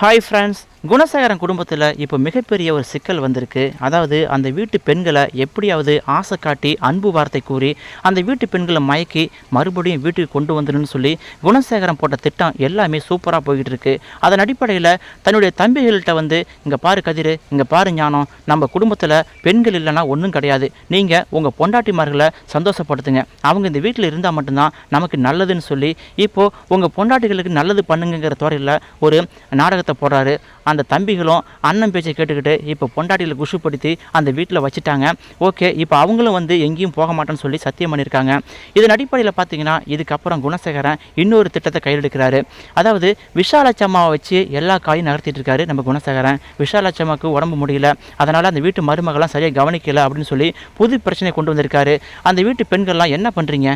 Hi friends, Gunasekaran குடும்பத்தில் இப்போ மிகப்பெரிய ஒரு சிக்கல் வந்திருக்கு. அதாவது அந்த வீட்டு பெண்களை எப்படியாவது ஆசை காட்டி அன்பு வார்த்தை கூறி அந்த வீட்டு பெண்களை மயக்கி மறுபடியும் வீட்டுக்கு கொண்டு வந்துடணும்னு சொல்லி குணசேகரன் போட்ட திட்டம் எல்லாமே சூப்பராக போய்கிட்டு இருக்கு அதன் அடிப்படையில் தன்னுடைய தம்பிகள்கிட்ட வந்து இங்கே பாரு கதிர் இங்கே பாரு ஞானம் நம்ம குடும்பத்தில் பெண்கள் இல்லைன்னா ஒன்றும் கிடையாது. நீங்கள் உங்கள் பொண்டாட்டிமார்களை சந்தோஷப்படுத்துங்க. அவங்க இந்த வீட்டில் இருந்தால் மட்டும்தான் நமக்கு நல்லதுன்னு சொல்லி இப்போது உங்கள் பொண்டாட்டிகளுக்கு நல்லது பண்ணுங்கிற துறையில் ஒரு நாடகத்தை போடுறாரு. அந்த அந்த தம்பிகளும் அண்ணன் பேச்சை கேட்டுக்கிட்டு இப்போ பொண்டாட்டியில் குஷுப்படுத்தி அந்த வீட்டில் வச்சுட்டாங்க. ஓகே இப்போ அவங்களும் வந்து எங்கேயும் போக மாட்டேன்னு சொல்லி சத்தியம் பண்ணியிருக்காங்க இதன் அடிப்படையில் பார்த்தீங்கன்னா இதுக்கப்புறம் குணசேகரன் இன்னொரு திட்டத்தை கையெடுக்கிறாரு அதாவது விஷாலச்சம்மாவை வச்சு எல்லா காயும் நகர்த்திட்டு இருக்காரு நம்ம குணசேகரன். விஷாலச்சம்மாவுக்கு உடம்பு முடியல. அதனால் அந்த வீட்டு மருமகள்லாம் சரியாக கவனிக்கல அப்படின்னு சொல்லி புது பிரச்சனை கொண்டு வந்திருக்காரு. அந்த வீட்டு பெண்கள்லாம் என்ன பண்ணுறீங்க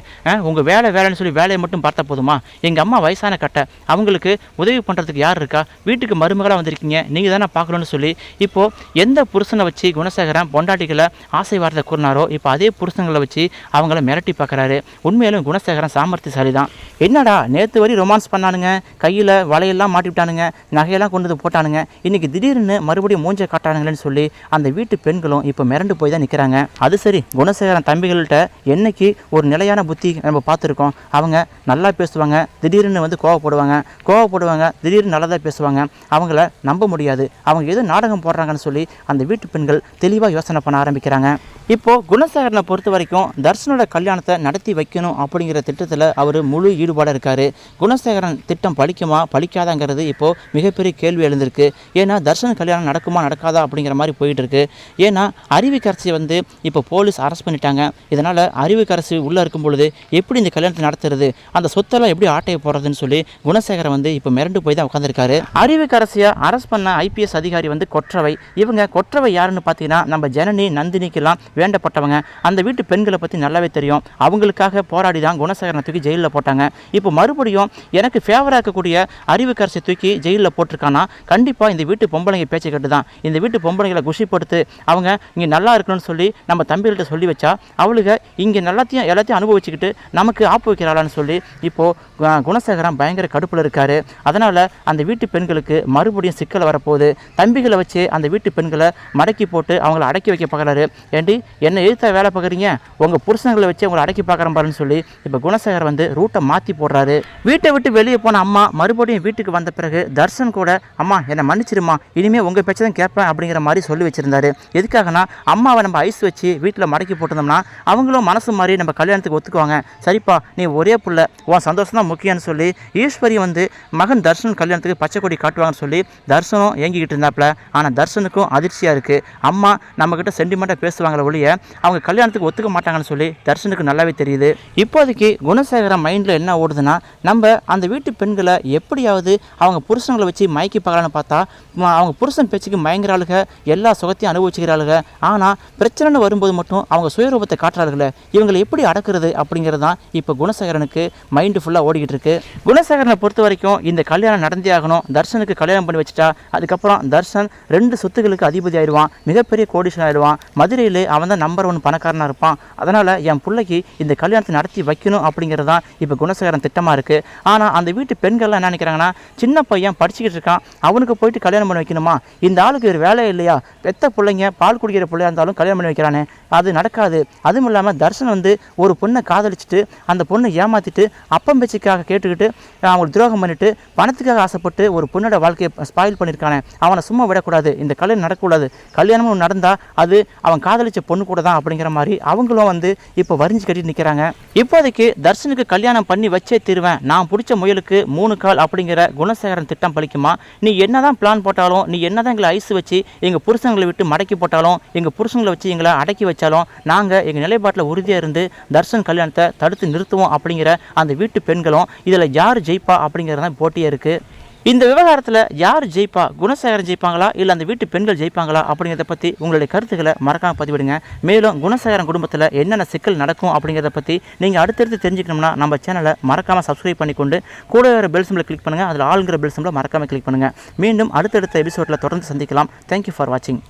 உங்கள் வேலை வேலைன்னு சொல்லி வேலையை மட்டும் பார்த்தா போதுமா? எங்கள் அம்மா வயசான கட்டை. அவங்களுக்கு உதவி பண்ணுறதுக்கு யார் இருக்கா? வீட்டுக்கு மருமகளாக வந்திருக்கீங்க. நீங்கள் தானே பார்க்கணுன்னு சொல்லி இப்போது எந்த புருஷனை வச்சு குணசேகரன் பொண்டாட்டிகளை ஆசை வார்த்தை கூறினாரோ இப்போ அதே புருஷங்களை வச்சு அவங்கள மிரட்டி பார்க்குறாரு. உண்மையிலும் குணசேகரன் சாமர்த்தியசாலி தான் என்னடா நேற்று வரை ரொமான்ஸ் பண்ணானுங்க கையில் வலையெல்லாம் மாட்டிவிட்டானுங்க நகையெல்லாம் கொண்டு வந்து போட்டானுங்க இன்றைக்கி திடீர்னு மறுபடியும் மூஞ்சை காட்டானுங்களேன்னு சொல்லி அந்த வீட்டு பெண்களும் இப்போ மிரண்டு போய் தான் நிற்கிறாங்க அது சரி குணசேகரன் தம்பிகள்கிட்ட என்னைக்கு ஒரு நிலையான புத்தி நம்ம பார்த்துருக்கோம். அவங்க நல்லா பேசுவாங்க திடீர்னு வந்து கோவப்படுவாங்க கோவப்படுவாங்க திடீர்னு நல்லதாக பேசுவாங்க. அவங்கள நம்ப முடியாது. அவங்க ஏதோ நாடகம் போடுறாங்கன்னு சொல்லி அந்த வீட்டு பெண்கள் தெளிவாக யோசனை பண்ண ஆரம்பிக்கிறாங்க. இப்போது குணசேகரனை பொறுத்த வரைக்கும் தர்ஷனோட கல்யாணத்தை நடத்தி வைக்கணும் அப்படிங்கிற திட்டத்தில் அவர் முழு ஈடுபாடாக இருக்கார். குணசேகரன் திட்டம் பழிக்குமா பழிக்காதாங்கிறது இப்போது மிகப்பெரிய கேள்வி எழுந்திருக்கு. ஏன்னா தர்ஷன் கல்யாணம் நடக்குமா நடக்காதா அப்படிங்கிற மாதிரி போயிட்டுருக்கு ஏன்னா அறிவுக்கரசி வந்து இப்போ போலீஸ் அரெஸ்ட் பண்ணிட்டாங்க. இதனால் அறிவுக்கரசி உள்ளே இருக்கும் பொழுது எப்படி இந்த கல்யாணத்தை நடத்துறது அந்த சொத்தெல்லாம் எப்படி ஆட்டையை போடுறதுன்னு சொல்லி குணசேகரன் வந்து இப்போ மிரண்டு போய் தான் உட்காந்துருக்காரு அறிவுக்கரசியை அரெஸ்ட் பண்ண ஐபிஎஸ் அதிகாரி வந்து கொற்றவை. இவங்க கொற்றவை யாருன்னு பார்த்தீங்கன்னா நம்ம ஜனனி நந்தினிக்கெல்லாம் வேண்டப்பட்டவங்க. அந்த வீட்டு பெண்களை பற்றி நல்லாவே தெரியும். அவங்களுக்காக போராடி தான் குணசேகரனை தூக்கி ஜெயிலில் போட்டாங்க. இப்போ மறுபடியும் எனக்கு ஃபேவராக இருக்கக்கூடிய அறிவுக்கரசை தூக்கி ஜெயிலில் போட்டிருக்கானா? கண்டிப்பாக இந்த வீட்டு பொம்பளைங்க பேச்சு கட்டு தான் இந்த வீட்டு பொம்பளைங்களை குஷிப்படுத்து அவங்க இங்கே நல்லா இருக்கணும்னு சொல்லி நம்ம தம்பிகள்கிட்ட சொல்லி வச்சா அவளுக இங்கே நல்லாத்தையும் எல்லாத்தையும் அனுபவிச்சுக்கிட்டு நமக்கு ஆப்பு வைக்கிறாளான்னு சொல்லி இப்போது குணசேகரன் பயங்கர கடுப்பில் இருக்காரு. அதனால் அந்த வீட்டு பெண்களுக்கு மறுபடியும் சிக்கல் வரப்போகுது. தம்பிகளை வச்சு அந்த வீட்டு பெண்களை மடக்கி போட்டு அவங்கள அடக்கி வைக்க பார்க்குறாரு. ஏண்டி என்ன எதிர்த்த வேலை பார்க்குறீங்க? உங்கள் புருஷங்களை வச்சு அவங்களை அடக்கி பார்க்குறேன் பாருன்னு சொல்லி இப்போ குணசேகர் வந்து ரூட்டை மாற்றி போடுறாரு. வீட்டை விட்டு வெளியே போன அம்மா மறுபடியும் வீட்டுக்கு வந்த பிறகு தர்ஷன் கூட அம்மா என்னை மன்னிச்சிருமா இனிமேல் உங்கள் பேச்சை தான் கேட்பேன் அப்படிங்கிற மாதிரி சொல்லி வச்சிருந்தாரு. எதுக்காகனா அம்மாவை நம்ம ஐஸ் வச்சு வீட்டில் மடக்கி போட்டிருந்தோம்னா அவங்களும் மனசு மாதிரி நம்ம கல்யாணத்துக்கு ஒத்துக்குவாங்க. சரிப்பா நீ ஒரே புள்ள உன் சந்தோஷம் தான் முக்கியம்னு சொல்லி ஈஸ்வரி வந்து மகன் தர்ஷன் கல்யாணத்துக்கு பச்சை கொடி காட்டுவாங்கன்னு சொல்லி தர்சனும் ஏங்கிக்கிட்டு இருந்தாப்புல. ஆனால் தர்ஷனுக்கும் அதிர்ச்சியாக இருக்குது அம்மா நம்மக்கிட்ட சென்டிமெண்ட்டாக பேசுவாங்களே ஒழிய அவங்க கல்யாணத்துக்கு ஒத்துக்க மாட்டாங்கன்னு சொல்லி தர்ஷனுக்கு நல்லாவே தெரியுது. இப்போதைக்கு குணசேகரன் மைண்டில் என்ன ஓடுதுன்னா நம்ம அந்த வீட்டு பெண்களை எப்படியாவது அவங்க புருஷங்களை வச்சு மயக்கி பார்க்கலான்னு பார்த்தா அவங்க புருஷன் பேச்சுக்கு மயங்குறாளுக எல்லா சுகத்தையும் அனுபவிச்சுக்கிறாளுக ஆனால் பிரச்சனைன்னு வரும்போது மட்டும் அவங்க சுயரூபத்தை காட்டுறாளுகளே இவங்களை எப்படி அடக்குறது அப்படிங்கிறது தான் இப்போ குணசேகரனுக்கு மைண்டு ஃபுல்லாக ஓடிக்கிட்டு இருக்கு. குணசேகரனை பொறுத்த வரைக்கும் இந்த கல்யாணம் நடந்தே ஆகணும். தர்ஷனுக்கு கல்யாணம் பண்ணி வச்சுட்டா அதுக்கப்புறம் தர்ஷன் ரெண்டு சொத்துக்களுக்கு அதிபதி ஆயிடுவான் மிகப்பெரிய கோடிஷன் ஆயிடுவான். மதுரையில் அவன் தான் நம்பர் ஒன் பணக்காரனாக இருப்பான். அதனால் என் பிள்ளைக்கு இந்த கல்யாணத்தை நடத்தி வைக்கணும் அப்படிங்கிறது தான் இப்போ குணசேகரன் திட்டமாக இருக்குது ஆனால் அந்த வீட்டு பெண்கள்லாம் என்ன நினைக்கிறாங்கன்னா சின்ன பையன் படிச்சுக்கிட்டு இருக்கான் அவனுக்கு போயிட்டு கல்யாணம் பண்ணி வைக்கணுமா? இந்த ஆளுக்கு ஒரு வேலை இல்லையா? பெத்த பிள்ளைங்க பால் குடிக்கிற பிள்ளையாக இருந்தாலும் கல்யாணம் பண்ணி வைக்கிறானே. அது நடக்காது. அதுவும் இல்லாமல் தர்ஷன் வந்து ஒரு பொண்ணை காதலிச்சுட்டு அந்த பொண்ணை ஏமாற்றிட்டு அப்பம் பேச்சுக்காக கேட்டுக்கிட்டு அவங்களுக்கு துரோகம் பண்ணிட்டு பணத்துக்காக ஆசைப்பட்டு ஒரு பொண்ணோட வாழ்க்கையை ஸ்பாயில் பண்ணியிருக்கானே அவனை சும்மா விடக்கூடாது. இந்த கல்யாணம் நடக்கக்கூடாது. கல்யாணமும் நடந்தால் அது அவன் காதலிச்ச பொண்ணு கூட தான் அப்படிங்கிற மாதிரி அவங்களும் வந்து இப்போ வரிஞ்சு கட்டி நிற்கிறாங்க இப்போதைக்கு தர்ஷனுக்கு கல்யாணம் பண்ணி வச்சே தீருவேன். நான் பிடிச்ச முயலுக்கு மூணு கால் அப்படிங்கிற குணசேகரன் திட்டம் பழிக்குமா? நீ என்னதான் பிளான் போட்டாலும் நீ என்னதான் எங்களை ஐஸ் வச்சு எங்கள் புருஷங்களை விட்டு மடக்கி போட்டாலும் எங்கள் புருஷங்களை வச்சு எங்களை அடக்கி வச்சாலும் நாங்கள் எங்கள் நிலைப்பாட்டில் உறுதியாக இருந்து தர்ஷன் கல்யாணத்தை தடுத்து நிறுத்துவோம் அப்படிங்கிற அந்த வீட்டு பெண்களும் இதில் யார் ஜெயிப்பா அப்படிங்கிறது தான் போட்டியாக இருக்குது இந்த விவகாரத்தில் யார் ஜெயிப்பா? குணசேகரன் ஜெயிப்பாங்களா? இல்லை அந்த வீட்டு பெண்கள் ஜெயிப்பாங்களா? அப்படிங்கிறத பற்றி உங்களுடைய கருத்துக்களை மறக்காமல் பதிவிடுங்க. மேலும் குணசேகரன் குடும்பத்தில் என்னென்ன சிக்கல் நடக்கும் அப்படிங்கிறத பற்றி நீங்கள் அடுத்தடுத்து தெரிஞ்சுக்கணும்னா நம்ம சேனலை மறக்காமல் சப்ஸ்கிரைப் பண்ணிக்கொண்டு கூட வர பெல் சிம்பில் கிளிக் பண்ணுங்கள் அதில் ஆளுங்கிற பெல் சிம்பில் மறக்காமல் கிளிக் பண்ணுங்கள் மீண்டும் அடுத்தடுத்த எபிசோடில் தொடர்ந்து சந்திக்கலாம். தேங்க்யூ ஃபார் வாட்சிங்